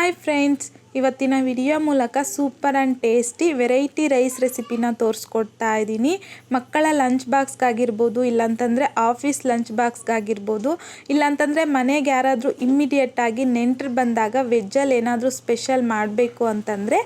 Hi friends ಇವತ್ತಿನ video ಮೂಲಕ super and tasty variety rice ರೆಸಿಪಿನ ತೋರಿಸ್ಕೊಡ್ತಾ ಇದ್ದೀನಿ. ಮಕ್ಕಳ ಲಂಚ್ ಬಾಕ್ಸ್ಗಾಗಿರ್ಬೋದು, ಇಲ್ಲಾಂತಂದರೆ ಆಫೀಸ್ ಲಂಚ್ ಬಾಕ್ಸ್ಗಾಗಿರ್ಬೋದು, ಇಲ್ಲಾಂತಂದರೆ ಮನೆಗೆ ಯಾರಾದರೂ ಇಮ್ಮಿಡಿಯೇಟಾಗಿ ನೆಂಟ್ರು ಬಂದಾಗ ವೆಜ್ಜಲ್ಲಿ ಏನಾದರೂ ಸ್ಪೆಷಲ್ ಮಾಡಬೇಕು ಅಂತಂದರೆ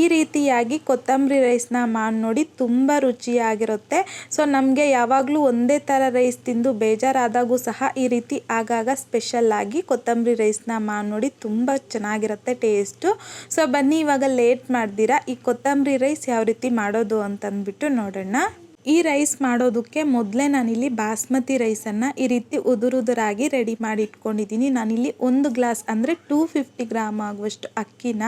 ಈ ರೀತಿಯಾಗಿ ಕೊತ್ತಂಬರಿ ರೈಸ್ನ ಮಾಡಿ ನೋಡಿ ತುಂಬ ರುಚಿಯಾಗಿರುತ್ತೆ. ಸೊ, ನಮಗೆ ಯಾವಾಗಲೂ ಒಂದೇ ಥರ ರೈಸ್ ತಿಂದು ಬೇಜಾರಾದಾಗೂ ಸಹ ಈ ರೀತಿ ಆಗಾಗ ಸ್ಪೆಷಲ್ಲಾಗಿ ಕೊತ್ತಂಬರಿ ರೈಸ್ನ ಮಾಡಿ ನೋಡಿ ತುಂಬ ಚೆನ್ನಾಗಿರುತ್ತೆ ಟೇಸ್ಟು. ಸೊ ಬನ್ನಿ ಇವಾಗ ಲೇಟ್ ಮಾಡ್ದಿರಾ. ಈ ಕೊತ್ತಂಬರಿ ರೈಸ್ ಯಾವ ರೀತಿ ಮಾಡೋದು ಅಂತಂದ್ಬಿಟ್ಟು ನೋಡೋಣ. ಈ ರೈಸ್ ಮಾಡೋದಕ್ಕೆ ಮೊದಲೇ ನಾನಿಲ್ಲಿ ಬಾಸ್ಮತಿ ರೈಸನ್ನು ಈ ರೀತಿ ಉದುರುದುರಾಗಿ ರೆಡಿ ಮಾಡಿ ಇಟ್ಕೊಂಡಿದ್ದೀನಿ ನಾನಿಲ್ಲಿ ಒಂದು ಗ್ಲಾಸ್ ಅಂದರೆ ಟೂ ಫಿಫ್ಟಿ ಗ್ರಾಮ್ ಆಗುವಷ್ಟು ಅಕ್ಕಿನ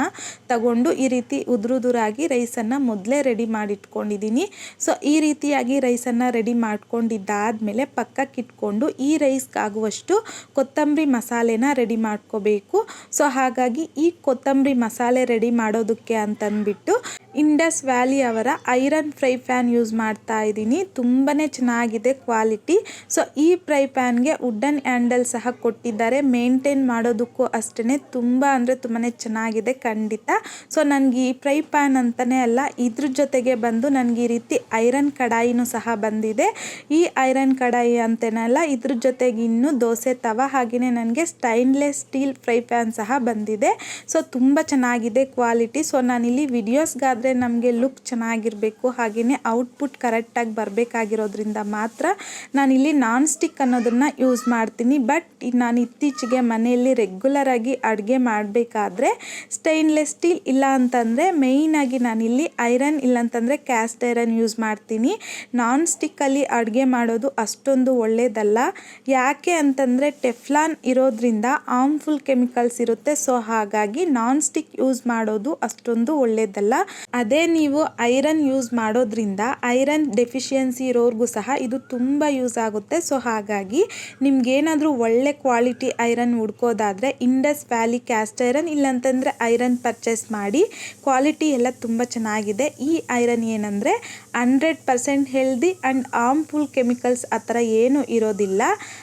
ತಗೊಂಡು ಈ ರೀತಿ ಉದುರುದುರಾಗಿ ರೈಸನ್ನು ಮೊದಲೇ ರೆಡಿ ಮಾಡಿ ಇಟ್ಕೊಂಡಿದ್ದೀನಿ ಸೊ, ಈ ರೀತಿಯಾಗಿ ರೈಸನ್ನು ರೆಡಿ ಮಾಡ್ಕೊಂಡಿದ್ದಾದಮೇಲೆ ಪಕ್ಕಕ್ಕಿಟ್ಕೊಂಡು ಈ ರೈಸ್ಗಾಗುವಷ್ಟು ಕೊತ್ತಂಬರಿ ಮಸಾಲೆನ ರೆಡಿ ಮಾಡ್ಕೋಬೇಕು. ಸೊ, ಹಾಗಾಗಿ ಈ ಕೊತ್ತಂಬರಿ ಮಸಾಲೆ ರೆಡಿ ಮಾಡೋದಕ್ಕೆ ಅಂತಂದ್ಬಿಟ್ಟು ಇಂಡಸ್ ವ್ಯಾಲಿ ಅವರ ಐರನ್ ಫ್ರೈ ಫ್ಯಾನ್ ಯೂಸ್ ಮಾಡ್ತಾ ಇದ್ದೀನಿ. ತುಂಬಾ ಚೆನ್ನಾಗಿದೆ ಕ್ವಾಲಿಟಿ. ಸೊ, ಈ ಫ್ರೈ ಪ್ಯಾನ್ಗೆ ವುಡನ್ ಹ್ಯಾಂಡಲ್ ಸಹ ಕೊಟ್ಟಿದ್ದಾರೆ. ಮೇಂಟೈನ್ ಮಾಡೋದಕ್ಕೂ ಅಷ್ಟೇ ತುಂಬ ಅಂದರೆ ತುಂಬಾ ಚೆನ್ನಾಗಿದೆ ಖಂಡಿತ. ಸೊ, ನನಗೆ ಈ ಫ್ರೈ ಪ್ಯಾನ್ ಅಂತಲೇ ಅಲ್ಲ, ಇದ್ರ ಜೊತೆಗೆ ಬಂದು ನನಗೆ ಈ ರೀತಿ ಐರನ್ ಕಡಾಯಿನೂ ಸಹ ಬಂದಿದೆ. ಈ ಐರನ್ ಕಡಾಯಿ ಅಂತೇನಲ್ಲ ಇದ್ರ ಜೊತೆಗೆ ಇನ್ನೂ ದೋಸೆ ತವ ಹಾಗೆಯೇ ನನಗೆ ಸ್ಟೈನ್ಲೆಸ್ ಸ್ಟೀಲ್ ಫ್ರೈ ಪ್ಯಾನ್ ಸಹ ಬಂದಿದೆ. ಸೊ, ತುಂಬ ಚೆನ್ನಾಗಿದೆ ಕ್ವಾಲಿಟಿ. ಸೊ, ನಾನಿಲ್ಲಿ ವಿಡಿಯೋಸ್ಗಾದರೆ ನಮಗೆ ಲುಕ್ ಚೆನ್ನಾಗಿರಬೇಕು ಹಾಗೆಯೇ ಔಟ್ಪುಟ್ ಕರೆಕ್ಟಾಗಿ ಬರಬೇಕಾಗಿರೋದ್ರಿಂದ ಮಾತ್ರ ನಾನಿಲ್ಲಿ ನಾನ್ ಸ್ಟಿಕ್ ಅನ್ನೋದನ್ನು ಯೂಸ್ ಮಾಡ್ತೀನಿ. ಬಟ್ ನಾನು ಇತ್ತೀಚೆಗೆ ಮನೆಯಲ್ಲಿ ರೆಗ್ಯುಲರಾಗಿ ಅಡುಗೆ ಮಾಡಬೇಕಾದ್ರೆ ಸ್ಟೈನ್ಲೆಸ್ ಸ್ಟೀಲ್ ಇಲ್ಲ ಅಂತಂದರೆ ಮೇಯ್ನಾಗಿ ನಾನಿಲ್ಲಿ ಐರನ್ ಇಲ್ಲಂತಂದರೆ ಕ್ಯಾಸ್ಟ್ ಐರನ್ ಯೂಸ್ ಮಾಡ್ತೀನಿ. ನಾನ್ ಸ್ಟಿಕ್ಕಲ್ಲಿ ಅಡುಗೆ ಮಾಡೋದು ಅಷ್ಟೊಂದು ಒಳ್ಳೆಯದಲ್ಲ ಯಾಕೆ ಅಂತಂದರೆ ಟೆಫ್ಲಾನ್ ಇರೋದ್ರಿಂದ ಆರ್ಮ್ಫುಲ್ ಕೆಮಿಕಲ್ಸ್ ಇರುತ್ತೆ. ಸೊ ಹಾಗಾಗಿ ನಾನ್ ಸ್ಟಿಕ್ ಯೂಸ್ ಮಾಡೋದು ಅಷ್ಟೊಂದು ಒಳ್ಳೆಯದಲ್ಲ ಅದೇ ನೀವು ಐರನ್ ಯೂಸ್ ಮಾಡೋದ್ರಿಂದ ಐರನ್ ಡೆಫಿಷಿಯನ್ಸಿ ಇರೋರಿಗೂ ಸಹ ಇದು ತುಂಬ ಯೂಸ್ ಆಗುತ್ತೆ. ಸೊ ಹಾಗಾಗಿ ನಿಮ್ಗೇನಾದರೂ ಒಳ್ಳೆ ಕ್ವಾಲಿಟಿ ಐರನ್ ಹುಡ್ಕೋದಾದರೆ ಇಂಡಸ್ ವ್ಯಾಲಿ ಕ್ಯಾಸ್ಟ್ ಐರನ್ ಇಲ್ಲಂತಂದರೆ ಐರನ್ ಪರ್ಚೇಸ್ ಮಾಡಿ ಕ್ವಾಲಿಟಿ ಎಲ್ಲ ತುಂಬ ಚೆನ್ನಾಗಿದೆ. ಈ ಐರನ್ ಏನಂದರೆ hundred percent healthy and full chemicals ಆ ಥರ ಏನೂ ಇರೋದಿಲ್ಲ.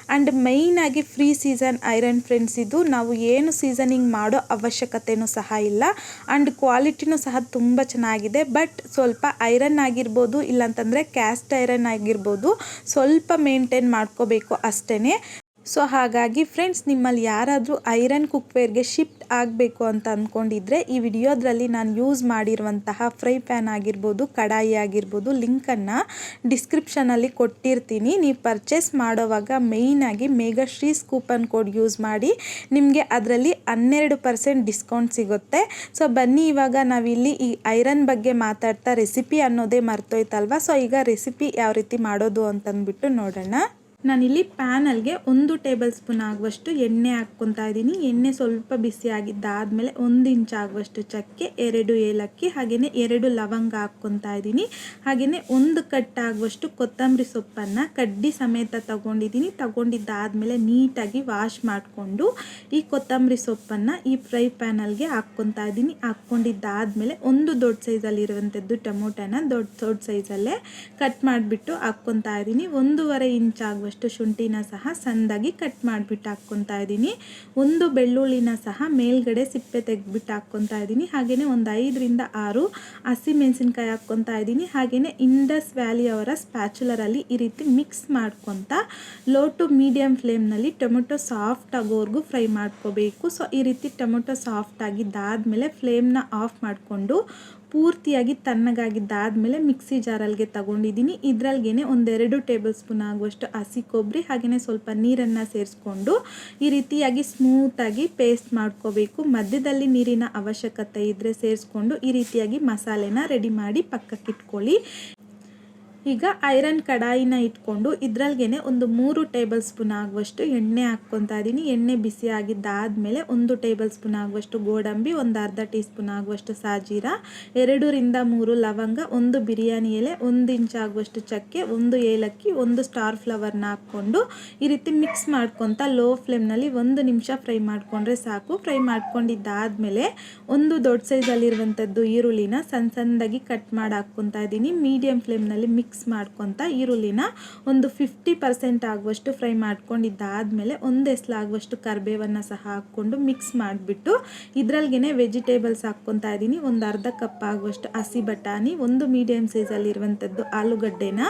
ಆ್ಯಂಡ್ ಮೈನಾಗಿ ಫ್ರೀ ಸೀಸನ್ ಐರನ್ ಫ್ರೆಂಡ್ಸ್ ಇದು ನಾವು ಏನು ಸೀಸನಿಂಗ್ ಮಾಡೋ ಅವಶ್ಯಕತೆಯೂ ಸಹ ಇಲ್ಲ. ಆ್ಯಂಡ್ ಕ್ವಾಲಿಟಿನೂ ಸಹ ತುಂಬ ಚೆನ್ನಾಗಿದೆ. ಬಟ್ ಸ್ವಲ್ಪ ಐರನ್ ಆಗಿರ್ಬೋದು, ಇಲ್ಲಾಂತಂದರೆ ಕ್ಯಾಸ್ಟ್ ಐರನ್ ಆಗಿರ್ಬೋದು ಸ್ವಲ್ಪ ಮೇಂಟೈನ್ ಮಾಡ್ಕೋಬೇಕು ಅಷ್ಟೇ ಸೊ ಹಾಗಾಗಿ ಫ್ರೆಂಡ್ಸ್ ನಿಮ್ಮಲ್ಲಿ ಯಾರಾದರೂ ಐರನ್ ಕುಕ್ವೇರ್ಗೆ ಶಿಫ್ಟ್ ಆಗಬೇಕು ಅಂತ ಅಂದ್ಕೊಂಡಿದ್ರೆ ಈ ವಿಡಿಯೋದ್ರಲ್ಲಿ ನಾನು ಯೂಸ್ ಮಾಡಿರುವಂತಹ ಫ್ರೈ ಪ್ಯಾನ್ ಆಗಿರ್ಬೋದು, ಕಡಾಯಿ ಆಗಿರ್ಬೋದು ಲಿಂಕನ್ನು ಡಿಸ್ಕ್ರಿಪ್ಷನಲ್ಲಿ ಕೊಟ್ಟಿರ್ತೀನಿ. ನೀವು ಪರ್ಚೇಸ್ ಮಾಡೋವಾಗ ಮೇಯ್ನಾಗಿ ಮೇಘಶ್ರೀಸ್ ಕೂಪನ್ ಕೋಡ್ ಯೂಸ್ ಮಾಡಿ, ನಿಮಗೆ ಅದರಲ್ಲಿ ಹನ್ನೆರಡು ಪರ್ಸೆಂಟ್ ಡಿಸ್ಕೌಂಟ್ ಸಿಗುತ್ತೆ. ಸೊ ಬನ್ನಿ, ಇವಾಗ ನಾವಿಲ್ಲಿ ಈ ಐರನ್ ಬಗ್ಗೆ ಮಾತಾಡ್ತಾ ರೆಸಿಪಿ ಅನ್ನೋದೇ ಮರ್ತೋಯ್ತಲ್ವ? ಸೊ ಈಗ ರೆಸಿಪಿ ಯಾವ ರೀತಿ ಮಾಡೋದು ಅಂತಂದ್ಬಿಟ್ಟು ನೋಡೋಣ. ನಾನಿಲ್ಲಿ ಪ್ಯಾನಲ್ಗೆ ಒಂದು ಟೇಬಲ್ ಸ್ಪೂನ್ ಆಗುವಷ್ಟು ಎಣ್ಣೆ ಹಾಕ್ಕೊತಾ ಇದ್ದೀನಿ. ಎಣ್ಣೆ ಸ್ವಲ್ಪ ಬಿಸಿ ಆಗಿದ್ದಾದಮೇಲೆ ಒಂದು ಇಂಚ್ ಆಗುವಷ್ಟು ಚಕ್ಕೆ, ಎರಡು ಏಲಕ್ಕಿ ಹಾಗೆಯೇ ಎರಡು ಲವಂಗ ಹಾಕ್ಕೊತಾ ಇದ್ದೀನಿ. ಹಾಗೆಯೇ ಒಂದು ಕಟ್ ಆಗುವಷ್ಟು ಕೊತ್ತಂಬರಿ ಸೊಪ್ಪನ್ನು ಕಡ್ಡಿ ಸಮೇತ ತಗೊಂಡಿದ್ದೀನಿ. ತಗೊಂಡಿದ್ದಾದಮೇಲೆ ನೀಟಾಗಿ ವಾಶ್ ಮಾಡಿಕೊಂಡು ಈ ಕೊತ್ತಂಬರಿ ಸೊಪ್ಪನ್ನು ಈ ಫ್ರೈ ಪ್ಯಾನಲ್ಗೆ ಹಾಕ್ಕೊತಾ ಇದ್ದೀನಿ. ಹಾಕ್ಕೊಂಡಿದ್ದಾದಮೇಲೆ ಒಂದು ದೊಡ್ಡ ಸೈಜಲ್ಲಿ ಇರುವಂಥದ್ದು ಟೊಮೊಟೊನ ದೊಡ್ಡ ದೊಡ್ಡ ಸೈಜಲ್ಲೇ ಕಟ್ ಮಾಡಿಬಿಟ್ಟು ಹಾಕ್ಕೊತಾ ಇದ್ದೀನಿ. ಒಂದೂವರೆ ಇಂಚ್ ಆಗುವಷ್ಟು ಶುಂಠಿನ ಸಹ ಸಂದಾಗಿ ಕಟ್ ಮಾಡಿಬಿಟ್ಟು ಹಾಕ್ಕೊತಾ ಇದ್ದೀನಿ. ಒಂದು ಬೆಳ್ಳುಳ್ಳಿನ ಸಹ ಮೇಲ್ಗಡೆ ಸಿಪ್ಪೆ ತೆಗೆದ್ಬಿಟ್ಟು ಹಾಕ್ಕೊತಾ ಇದ್ದೀನಿ. ಹಾಗೆಯೇ ಒಂದು ಐದರಿಂದ ಆರು ಹಸಿ ಮೆಣಸಿನ್ಕಾಯಿ ಹಾಕ್ಕೊತಾ ಇದ್ದೀನಿ. ಹಾಗೆಯೇ ಇಂಡಸ್ ವ್ಯಾಲಿ ಅವರ ಸ್ಪ್ಯಾಚುಲರಲ್ಲಿ ಈ ರೀತಿ ಮಿಕ್ಸ್ ಮಾಡ್ಕೊತ ಲೋ ಟು ಮೀಡಿಯಮ್ ಫ್ಲೇಮ್ನಲ್ಲಿ ಟೊಮೆಟೊ ಸಾಫ್ಟ್ ಆಗೋವರೆಗೂ ಫ್ರೈ ಮಾಡ್ಕೋಬೇಕು. ಸೊ, ಈ ರೀತಿ ಟೊಮೆಟೊ ಸಾಫ್ಟ್ ಆಗಿದ್ದಾದಮೇಲೆ ಫ್ಲೇಮ್ನ ಆಫ್ ಮಾಡಿಕೊಂಡು ಪೂರ್ತಿಯಾಗಿ ತಣ್ಣಗಾಗಿದ್ದಾದಮೇಲೆ ಮಿಕ್ಸಿ ಜಾರಲ್ಲಿಗೆ ತಗೊಂಡಿದ್ದೀನಿ. ಇದರಲ್ಲಿಗೆ ಒಂದೆರಡು ಟೇಬಲ್ ಸ್ಪೂನ್ ಆಗುವಷ್ಟು ಹಸಿ ಕೊಬ್ಬರಿ ಹಾಗೆಯೇ ಸ್ವಲ್ಪ ನೀರನ್ನು ಸೇರಿಸ್ಕೊಂಡು ಈ ರೀತಿಯಾಗಿ ಸ್ಮೂತಾಗಿ ಪೇಸ್ಟ್ ಮಾಡ್ಕೋಬೇಕು. ಮಧ್ಯದಲ್ಲಿ ನೀರಿನ ಅವಶ್ಯಕತೆ ಇದ್ದರೆ ಸೇರಿಸ್ಕೊಂಡು ಈ ರೀತಿಯಾಗಿ ಮಸಾಲೆನ ರೆಡಿ ಮಾಡಿ ಪಕ್ಕಕ್ಕೆ ಇಟ್ಕೊಳ್ಳಿ ಈಗ ಐರನ್ ಕಡಾಯಿನ ಇಟ್ಕೊಂಡು ಇದ್ರಲ್ಗೇನೆ ಒಂದು ಮೂರು ಟೇಬಲ್ ಸ್ಪೂನ್ ಆಗುವಷ್ಟು ಎಣ್ಣೆ ಹಾಕ್ಕೊತಾ ಇದ್ದೀನಿ. ಎಣ್ಣೆ ಬಿಸಿ ಆಗಿದ್ದಾದಮೇಲೆ ಒಂದು ಟೇಬಲ್ ಸ್ಪೂನ್ ಆಗುವಷ್ಟು ಗೋಡಂಬಿ, ಒಂದು ಅರ್ಧ ಟೀ ಸ್ಪೂನ್ ಆಗುವಷ್ಟು ಸಾಜೀರ, ಎರಡರಿಂದ ಮೂರು ಲವಂಗ, ಒಂದು ಬಿರಿಯಾನಿ ಎಲೆ, ಒಂದು ಇಂಚ್ ಆಗುವಷ್ಟು ಚಕ್ಕೆ, ಒಂದು ಏಲಕ್ಕಿ, ಒಂದು ಸ್ಟಾರ್ ಫ್ಲವರ್ನ ಹಾಕ್ಕೊಂಡು ಈ ರೀತಿ ಮಿಕ್ಸ್ ಮಾಡ್ಕೊತ ಲೋ ಫ್ಲೇಮ್ನಲ್ಲಿ ಒಂದು ನಿಮಿಷ ಫ್ರೈ ಮಾಡಿಕೊಂಡ್ರೆ ಸಾಕು. ಫ್ರೈ ಮಾಡ್ಕೊಂಡಿದ್ದಾದಮೇಲೆ ಒಂದು ದೊಡ್ಡ ಸೈಜಲ್ಲಿರುವಂಥದ್ದು ಈರುಳ್ಳಿನ ಸಣ್ಣ ಸಣ್ಣದಾಗಿ ಕಟ್ ಮಾಡಿ ಹಾಕ್ಕೊತಾ ಇದ್ದೀನಿ. ಮೀಡಿಯಂ ಫ್ಲೇಮ್ನಲ್ಲಿ ಮಿಕ್ಸ್ ಮಿಕ್ಸ್ ಮಾಡ್ಕೊತ ಈರುಳ್ಳಿನ ಒಂದು ಫಿಫ್ಟಿ ಪರ್ಸೆಂಟ್ ಆಗುವಷ್ಟು ಫ್ರೈ ಮಾಡ್ಕೊಂಡಿದ್ದಾದಮೇಲೆ ಒಂದು ಎಸ್ಲಾಗುವಷ್ಟು ಕರಿಬೇವನ್ನು ಸಹ ಹಾಕ್ಕೊಂಡು ಮಿಕ್ಸ್ ಮಾಡಿಬಿಟ್ಟು ಇದ್ರಲ್ಲಿಗೆ ವೆಜಿಟೇಬಲ್ಸ್ ಹಾಕ್ಕೊತಾ ಇದ್ದೀನಿ. ಒಂದು ಅರ್ಧ ಕಪ್ ಆಗುವಷ್ಟು ಹಸಿ ಬಟಾಣಿ, ಒಂದು ಮೀಡಿಯಮ್ ಸೈಜಲ್ಲಿರುವಂಥದ್ದು ಆಲೂಗಡ್ಡೆನ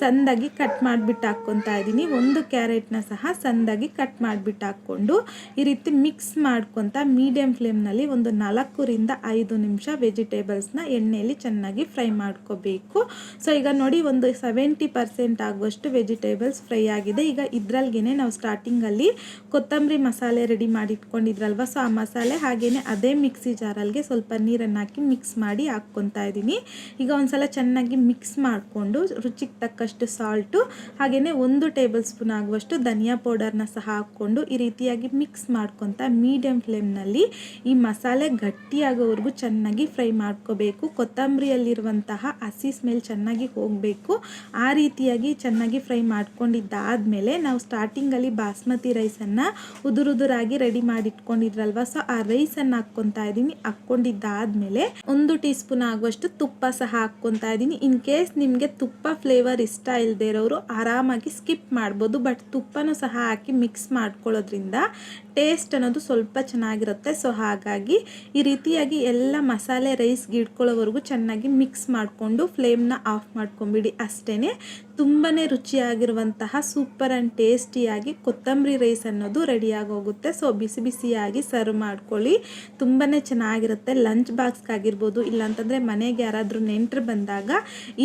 ಸಂದಾಗಿ ಕಟ್ ಮಾಡಿಬಿಟ್ಟು ಹಾಕ್ಕೊತಾ ಇದ್ದೀನಿ. ಒಂದು ಕ್ಯಾರೆಟ್ನ ಸಹ ಸಂದಾಗಿ ಕಟ್ ಮಾಡಿಬಿಟ್ಟು ಹಾಕ್ಕೊಂಡು ಈ ರೀತಿ ಮಿಕ್ಸ್ ಮಾಡ್ಕೊತ ಮೀಡಿಯಮ್ ಫ್ಲೇಮ್ನಲ್ಲಿ ಒಂದು ನಾಲ್ಕರಿಂದ ಐದು ನಿಮಿಷ ವೆಜಿಟೇಬಲ್ಸ್ನ ಎಣ್ಣೆಯಲ್ಲಿ ಚೆನ್ನಾಗಿ ಫ್ರೈ ಮಾಡ್ಕೋಬೇಕು. ಸೊ ಈಗ ನೋಡಿ ಒಂದು ಸೆವೆಂಟಿ ಪರ್ಸೆಂಟ್ ಆಗುವಷ್ಟು ವೆಜಿಟೇಬಲ್ಸ್ ಫ್ರೈ ಆಗಿದೆ. ಈಗ ಇದ್ರಲ್ಲಿಗೆ ನಾವು ಸ್ಟಾರ್ಟಿಂಗಲ್ಲಿ ಕೊತ್ತಂಬರಿ ಮಸಾಲೆ ರೆಡಿ ಮಾಡಿ ಇಟ್ಕೊಂಡಿದ್ರಲ್ವ ಸೊ ಆ ಮಸಾಲೆ ಹಾಗೆಯೇ ಅದೇ ಮಿಕ್ಸಿ ಜಾರಲ್ಲಿಗೆ ಸ್ವಲ್ಪ ನೀರನ್ನು ಹಾಕಿ ಮಿಕ್ಸ್ ಮಾಡಿ ಹಾಕ್ಕೊತಾ ಇದ್ದೀನಿ. ಈಗ ಒಂದ್ಸಲ ಚೆನ್ನಾಗಿ ಮಿಕ್ಸ್ ಮಾಡಿಕೊಂಡು ರುಚಿಗೆ ತಕ್ಕಷ್ಟು ಸಾಲ್ಟು ಹಾಗೆಯೇ ಒಂದು ಟೇಬಲ್ ಸ್ಪೂನ್ ಆಗುವಷ್ಟು ಧನಿಯಾ ಪೌಡರ್ನ ಸಹ ಹಾಕ್ಕೊಂಡು ಈ ರೀತಿಯಾಗಿ ಮಿಕ್ಸ್ ಮಾಡ್ಕೊತ ಮೀಡಿಯಂ ಫ್ಲೇಮ್ನಲ್ಲಿ ಈ ಮಸಾಲೆ ಗಟ್ಟಿಯಾಗೋವರೆಗೂ ಚೆನ್ನಾಗಿ ಫ್ರೈ ಮಾಡ್ಕೋಬೇಕು. ಕೊತ್ತಂಬರಿಯಲ್ಲಿರುವಂತಹ ಹಸಿ ಸ್ಮೆಲ್ ಚೆನ್ನಾಗಿ ಹೋಗಬೇಕು. ಆ ರೀತಿಯಾಗಿ ಚೆನ್ನಾಗಿ ಫ್ರೈ ಮಾಡ್ಕೊಂಡಿದ್ದಾದಮೇಲೆ ನಾವು ಸ್ಟಾರ್ಟಿಂಗಲ್ಲಿ ಬಾಸ್ಮತಿ ರೈಸನ್ನು ಉದುರುದುರಾಗಿ ರೆಡಿ ಮಾಡಿಟ್ಕೊಂಡಿದ್ರಲ್ವ? ಸೊ ಆ ರೈಸನ್ನು ಹಾಕ್ಕೊತಾ ಇದ್ದೀನಿ. ಹಾಕ್ಕೊಂಡಿದ್ದಾದಮೇಲೆ ಒಂದು ಟೀ ಸ್ಪೂನ್ ಆಗುವಷ್ಟು ತುಪ್ಪ ಸಹ ಹಾಕ್ಕೊತಾ ಇದ್ದೀನಿ. ಇನ್ ಕೇಸ್ ನಿಮಗೆ ತುಪ್ಪ ಫ್ಲೇವರ್ ಇಷ್ಟ ಇಲ್ಲದೆ ಇರೋರು ಆರಾಮಾಗಿ ಸ್ಕಿಪ್ ಮಾಡ್ಬೋದು. ಬಟ್ ತುಪ್ಪನೂ ಸಹ ಹಾಕಿ ಮಿಕ್ಸ್ ಮಾಡ್ಕೊಳ್ಳೋದ್ರಿಂದ ಟೇಸ್ಟ್ ಅನ್ನೋದು ಸ್ವಲ್ಪ ಚೆನ್ನಾಗಿರುತ್ತೆ. ಸೊ ಹಾಗಾಗಿ ಈ ರೀತಿಯಾಗಿ ಎಲ್ಲ ಮಸಾಲೆ ರೈಸ್ಗೆ ಇಟ್ಕೊಳ್ಳೋವರೆಗೂ ಚೆನ್ನಾಗಿ ಮಿಕ್ಸ್ ಮಾಡಿಕೊಂಡು ಫ್ಲೇಮ್ನ ಆಫ್ ಮಾಡ್ಕೊಂಬಿಡಿ. ಅಷ್ಟೇ ತುಂಬಾ ರುಚಿಯಾಗಿರುವಂತಹ ಸೂಪರ್ ಆ್ಯಂಡ್ ಟೇಸ್ಟಿಯಾಗಿ ಕೊತ್ತಂಬರಿ ರೈಸ್ ಅನ್ನೋದು ರೆಡಿಯಾಗಿ ಹೋಗುತ್ತೆ ಸೊ ಬಿಸಿ ಬಿಸಿಯಾಗಿ ಸರ್ವ್ ಮಾಡ್ಕೊಳ್ಳಿ. ತುಂಬಾ ಚೆನ್ನಾಗಿರುತ್ತೆ. ಲಂಚ್ ಬಾಕ್ಸ್ಗಾಗಿರ್ಬೋದು ಇಲ್ಲಾಂತಂದರೆ ಮನೆಗೆ ಯಾರಾದರೂ ನೆಂಟರು ಬಂದಾಗ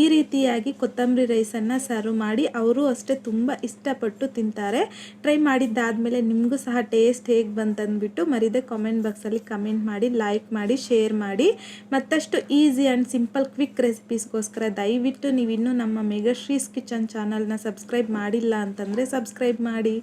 ಈ ರೀತಿಯಾಗಿ ಕೊತ್ತಂಬರಿ ರೈಸನ್ನು ಸರ್ವ್ ಮಾಡಿ ಅವರು ಅಷ್ಟೇ ತುಂಬ ಇಷ್ಟಪಟ್ಟು ತಿಂತಾರೆ. ಟ್ರೈ ಮಾಡಿದ್ದಾದಮೇಲೆ ನಿಮಗೂ ಸಹ ಟೇಸ್ಟ್ ಹೇಗೆ ಬಂತಂದ್ಬಿಟ್ಟು ಮರಿದೆ ಕಾಮೆಂಟ್ ಬಾಕ್ಸಲ್ಲಿ ಕಮೆಂಟ್ ಮಾಡಿ ಲೈಕ್ ಮಾಡಿ ಶೇರ್ ಮಾಡಿ. ಮತ್ತಷ್ಟು ಈಸಿ ಆ್ಯಂಡ್ ಸಿಂಪಲ್ ಕ್ವಿಕ್ ರೆಸಿಪೀಸ್ಗೋಸ್ಕರ ದಯವಿಟ್ಟು ನೀವಿನ್ನೂ ನಮ್ಮ ಮೆಗಾಶ್ರೀಸ್ ಕಿಚನ್ ಚಾನಲ್ನ ಸಬ್ಸ್ಕ್ರೈಬ್ ಮಾಡಿಲ್ಲ ಅಂತಂದರೆ ಸಬ್ಸ್ಕ್ರೈಬ್ ಮಾಡಿ.